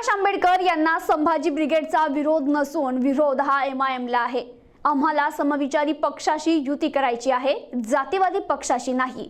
प्रकाश आंबेडकर यांना संभाजी ब्रिगेडचा विरोध नसून विरोध हा एम आय एमला आहे. आम्हाला समविचारी पक्षाशी युती करायची आहे जातीवादी पक्षाशी नाही.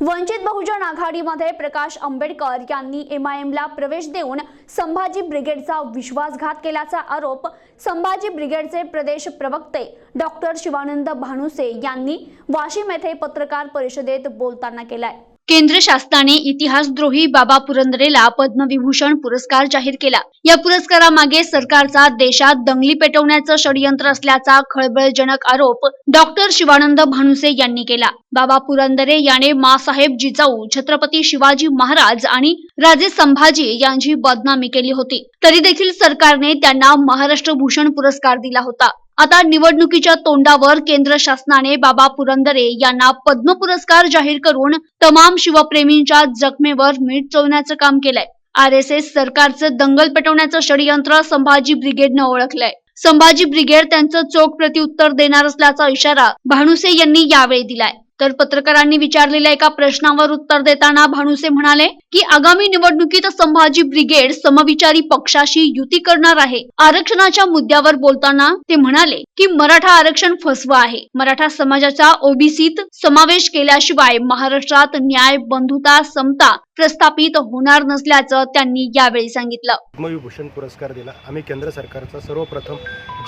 वंचित बहुजन आघाडीमध्ये प्रकाश आंबेडकर यांनी एम आय एमला प्रवेश देऊन संभाजी ब्रिगेडचा विश्वासघात केल्याचा आरोप संभाजी ब्रिगेडचे प्रदेश प्रवक्ते डॉक्टर शिवानंद भानुसे यांनी वाशिम येथे पत्रकार परिषदेत बोलताना केलाय. केंद्र शासनाने इतिहासद्रोही बाबा पुरंदरेला पद्मविभूषण पुरस्कार जाहीर केला. या पुरस्कारामागे सरकारचा देशात दंगली पेटवण्याचं षडयंत्र असल्याचा खळबळजनक आरोप डॉक्टर शिवानंद भानुसे यांनी केला. बाबा पुरंदरे याने मासाहेब जिजाऊ छत्रपती शिवाजी महाराज आणि राजे संभाजी यांची बदनामी केली होती. तरी देखील सरकारने त्यांना महाराष्ट्र भूषण पुरस्कार दिला होता. आता निवडणुकीच्या तोंडावर केंद्र शासनाने बाबा पुरंदरे यांना पद्म पुरस्कार जाहीर करून तमाम शिवप्रेमींच्या जखमेवर मीठ चोवण्याचं काम केलंय. आर एस एस सरकारचं दंगल पेटवण्याचं षडयंत्र संभाजी ब्रिगेडनं ओळखलंय. संभाजी ब्रिगेड त्यांचं चोख प्रत्युत्तर देणार असल्याचा इशारा भानुसे यांनी यावेळी दिलाय. तर पत्रकारांनी विचारलेल्या एका प्रश्नावर उत्तर देताना भानुसे म्हणाले की आगामी निवडणुकीत संभाजी ब्रिगेड समविचारी पक्षाशी युती करणार आहे. आरक्षणाच्या मुद्द्यावर बोलताना ते म्हणाले की मराठा आरक्षण फसवं आहे. मराठा समाजाचा ओबीसीत समावेश केल्याशिवाय महाराष्ट्रात न्याय बंधुता समता प्रस्थापित होणार नसल्याचं त्यांनी यावेळी सांगितलं. पद्मविभूषण पुरस्कार दिला. आम्ही केंद्र सरकारचा सर्वप्रथम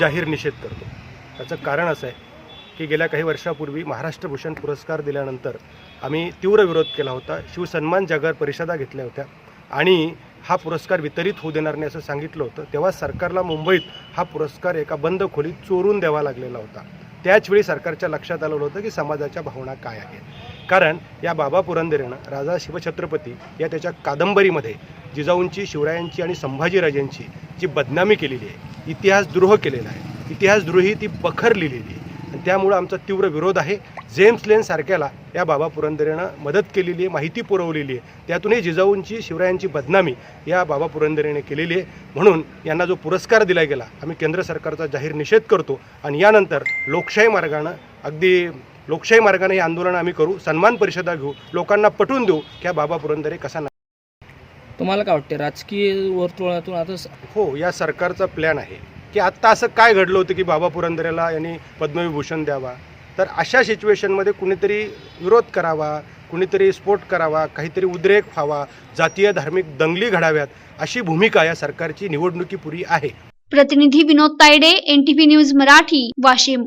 जाहीर निषेध करतो. त्याचं कारण असं आहे की गेल्या काही वर्षापूर्वी महाराष्ट्र भूषण पुरस्कार दिल्यानंतर आम्ही तीव्र विरोध केला होता. शिवसन्मान जागर परिषदा घेतल्या होत्या आणि हा पुरस्कार वितरित होऊ देणार नाही असं सांगितलं होतं. तेव्हा सरकारला मुंबईत हा पुरस्कार एका बंद खोलीत चोरून द्यावा लागलेला होता. त्याचवेळी सरकारच्या लक्षात आलेलं होतं की समाजाच्या भावना काय आहेत. कारण या बाबा पुरंदरेनं राजा शिवछत्रपती या त्याच्या कादंबरीमध्ये जिजाऊंची शिवरायांची आणि संभाजीराजांची जी बदनामी केलेली आहे इतिहासद्रोह केलेला आहे इतिहासद्रोही ती बखर लिहिलेली आहे. आणि त्यामुळं आमचा तीव्र विरोध आहे. जेम्स लेन सारख्याला या बाबा पुरंदरेनं मदत केलेली आहे माहिती पुरवलेली आहे. त्यातूनही जिजाऊंची शिवरायांची बदनामी या बाबा पुरंदरेने केलेली आहे. म्हणून यांना जो पुरस्कार दिला गेला आम्ही केंद्र सरकारचा जाहीर निषेध करतो आणि यानंतर लोकशाही मार्गानं अगदी लोकशाही मार्गाने हे आंदोलन आम्ही करू सन्मान परिषदा घेऊ लोकांना पटवून देऊ की हा बाबा पुरंदरे कसा तुम्हाला काय वाटते राजकीय वर्तुळातून आता हो या सरकारचा प्लॅन आहे. की आत्ता असं काय घडलं होतं की बाबा पुरंदरेला यांनी पद्मविभूषण द्यावा? तर अशा सिच्युएशनमध्ये कुणीतरी विरोध करावा कुणीतरी स्फोट करावा काहीतरी उद्रेक व्हावा जातीय धार्मिक दंगली घडाव्यात अशी भूमिका या सरकारची निवडणुकीपूर्वी आहे. प्रतिनिधी विनोद तायडे एनटीव्ही न्यूज मराठी वाशिम.